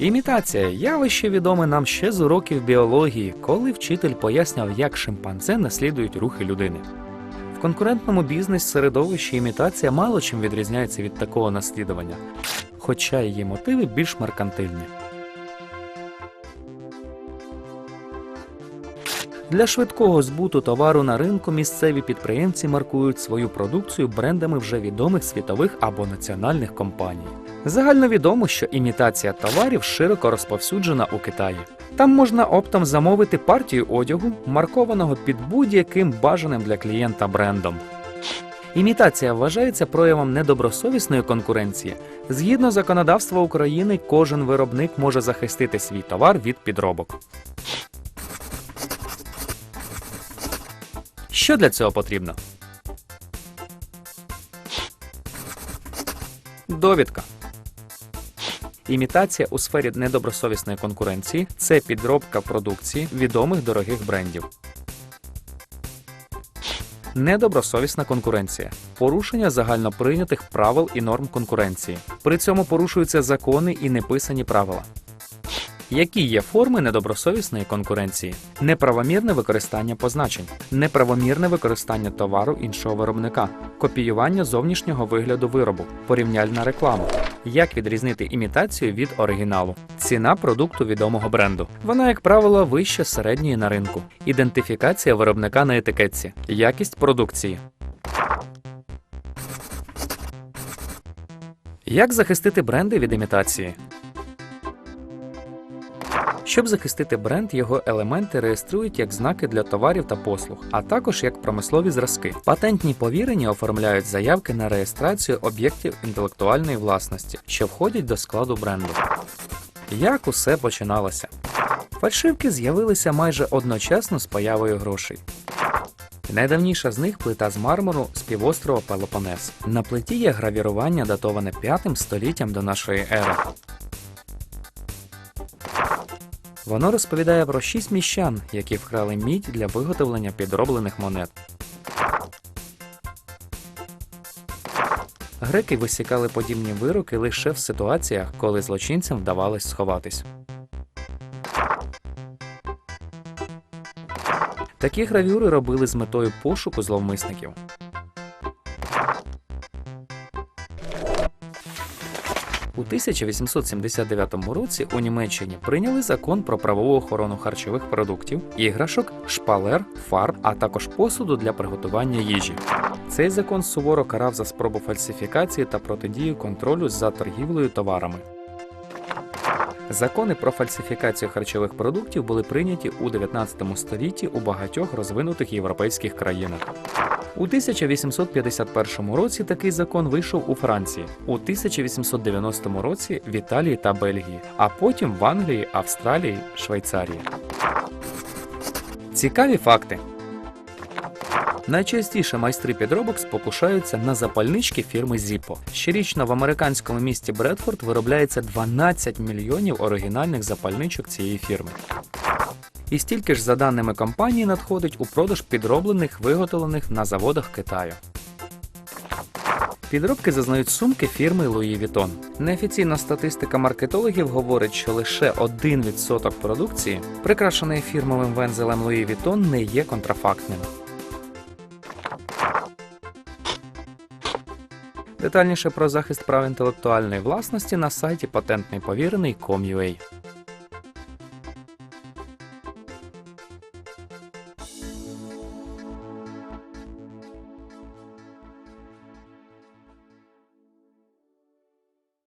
Імітація явище відоме нам ще з уроків біології, коли вчитель поясняв, як шимпанзе наслідують рухи людини. В конкурентному бізнес-середовищі імітація мало чим відрізняється від такого наслідування, хоча її мотиви більш меркантильні. Для швидкого збуту товару на ринку місцеві підприємці маркують свою продукцію брендами вже відомих світових або національних компаній. Загально відомо, що імітація товарів широко розповсюджена у Китаї. Там можна оптом замовити партію одягу, маркованого під будь-яким бажаним для клієнта брендом. Імітація вважається проявом недобросовісної конкуренції. Згідно законодавства України, кожен виробник може захистити свій товар від підробок. Що для цього потрібно? Довідка. Імітація у сфері недобросовісної конкуренції це підробка продукції відомих дорогих брендів. Недобросовісна конкуренція порушення загальноприйнятих правил і норм конкуренції. При цьому порушуються закони і неписані правила. Які є форми недобросовісної конкуренції? Неправомірне використання позначень, неправомірне використання товару іншого виробника, копіювання зовнішнього вигляду виробу, порівняльна реклама. Як відрізнити імітацію від оригіналу? Ціна продукту відомого бренду. Вона, як правило, вища середньої на ринку. Ідентифікація виробника на етикетці, якість продукції. Як захистити бренди від імітації? Щоб захистити бренд, його елементи реєструють як знаки для товарів та послуг, а також як промислові зразки. Патентні повірені оформляють заявки на реєстрацію об'єктів інтелектуальної власності, що входять до складу бренду. Як усе починалося? Фальшивки з'явилися майже одночасно з появою грошей. Найдавніша з них плита з мармуру з півострова Пелопонес. На плиті є гравірування, датоване 5 століттям до нашої ери. Воно розповідає про шість міщан, які вкрали мідь для виготовлення підроблених монет. Греки висікали подібні вироки лише в ситуаціях, коли злочинцям вдавалось сховатись. Такі гравюри робили з метою пошуку зловмисників. У 1879 році у Німеччині прийняли закон про правову охорону харчових продуктів, іграшок, шпалер, фарб, а також посуду для приготування їжі. Цей закон суворо карав за спробу фальсифікації та протидію контролю за торгівлею товарами. Закони про фальсифікацію харчових продуктів були прийняті у 19 столітті у багатьох розвинутих європейських країнах. У 1851 році такий закон вийшов у Франції, у 1890 році в Італії та Бельгії, а потім в Англії, Австралії, Швейцарії. Цікаві факти. Найчастіше майстри підробок спокушаються на запальнички фірми Zippo. Щорічно в американському місті Бредфорд виробляється 12 мільйонів оригінальних запальничок цієї фірми. І стільки ж, за даними компанії, надходить у продаж підроблених, виготовлених на заводах Китаю. Підробки зазнають сумки фірми Louis Vuitton. Неофіційна статистика маркетологів говорить, що лише 1% продукції, прикрашеної фірмовим вензелем Louis Vuitton, не є контрафактним. Детальніше про захист прав інтелектуальної власності на сайті патентний повірений.com.ua.